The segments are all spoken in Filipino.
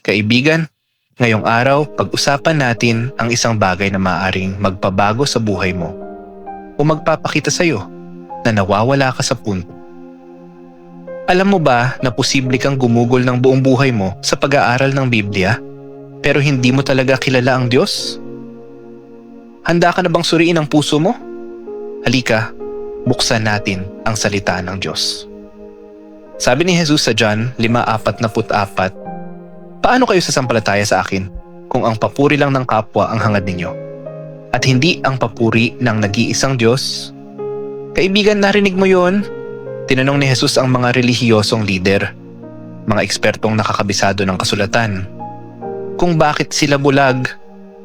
Kaibigan, ngayong araw pag-usapan natin ang isang bagay na maaring magpabago sa buhay mo o magpapakita sa iyo na nawawala ka sa punto. Alam mo ba na posible kang gumugol ng buong buhay mo sa pag-aaral ng Biblia pero hindi mo talaga kilala ang Diyos? Handa ka na bang suriin ang puso mo? Halika, buksan natin ang salita ng Diyos. Sabi ni Jesus sa John 5.44, Paano kayo sasampalataya sa akin kung ang papuri lang ng kapwa ang hangad ninyo? At hindi ang papuri ng nag-iisang Diyos? Kaibigan, narinig mo yon? Tinanong ni Jesus ang mga relihiyosong lider, mga ekspertong nakakabisado ng kasulatan, kung bakit sila bulag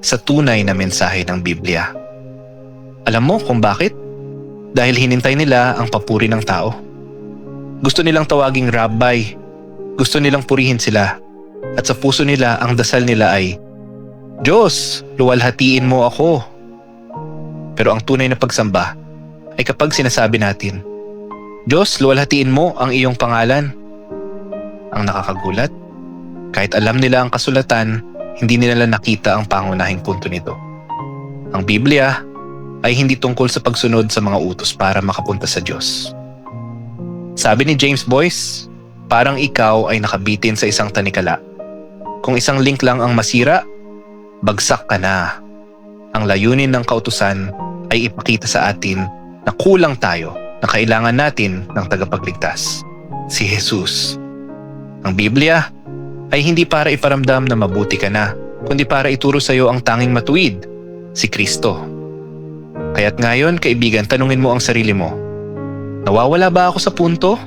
sa tunay na mensahe ng Biblia. Alam mo kung bakit? Dahil hinintay nila ang papuri ng tao. Gusto nilang tawaging rabbi. Gusto nilang purihin sila. At sa puso nila ang dasal nila ay, Diyos, luwalhatiin mo ako. Pero ang tunay na pagsamba ay kapag sinasabi natin, Diyos, luwalhatiin mo ang iyong pangalan. Ang nakakagulat, kahit alam nila ang kasulatan, hindi nila nakita ang pangunahing punto nito. Ang Biblia ay hindi tungkol sa pagsunod sa mga utos para makapunta sa Diyos. Sabi ni James Boyce, parang ikaw ay nakabitin sa isang tanikala. Kung isang link lang ang masira, bagsak ka na. Ang layunin ng kautusan ay ipakita sa atin na kulang tayo na kailangan natin ng tagapagligtas, si Jesus. Ang Biblia ay hindi para iparamdam na mabuti ka na, kundi para ituro sa iyo ang tanging matuwid, si Kristo. Kaya't ngayon, kaibigan, tanungin mo ang sarili mo, nawawala ba ako sa punto?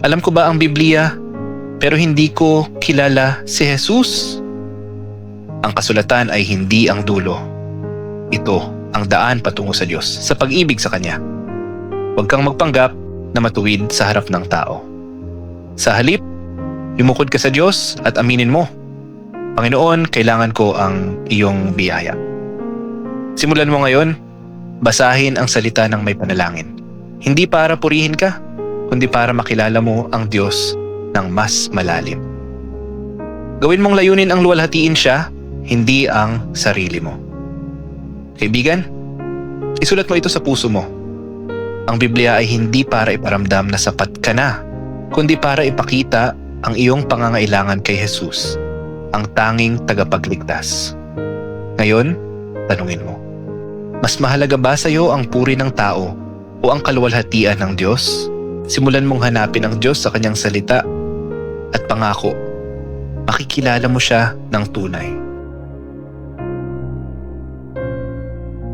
Alam ko ba ang Biblia, pero hindi ko kilala si Jesus? Ang kasulatan ay hindi ang dulo. Ito ang daan patungo sa Diyos sa pag-ibig sa Kanya. Huwag kang magpanggap na matuwid sa harap ng tao. Sa halip, lumukod ka sa Diyos at aminin mo, Panginoon, kailangan ko ang iyong biyaya. Simulan mo ngayon, basahin ang salita ng may panalangin. Hindi para purihin ka, kundi para makilala mo ang Diyos ng mas malalim. Gawin mong layunin ang luwalhatiin siya, hindi ang sarili mo. Kaibigan, isulat mo ito sa puso mo. Ang Biblia ay hindi para iparamdam na sapat ka na, kundi para ipakita ang iyong pangangailangan kay Jesus, ang tanging tagapagligtas. Ngayon, tanungin mo, mas mahalaga ba sa iyo ang puri ng tao o ang kaluwalhatian ng Diyos? Simulan mong hanapin ang Diyos sa kanyang salita at pangako, makikilala mo siya ng tunay.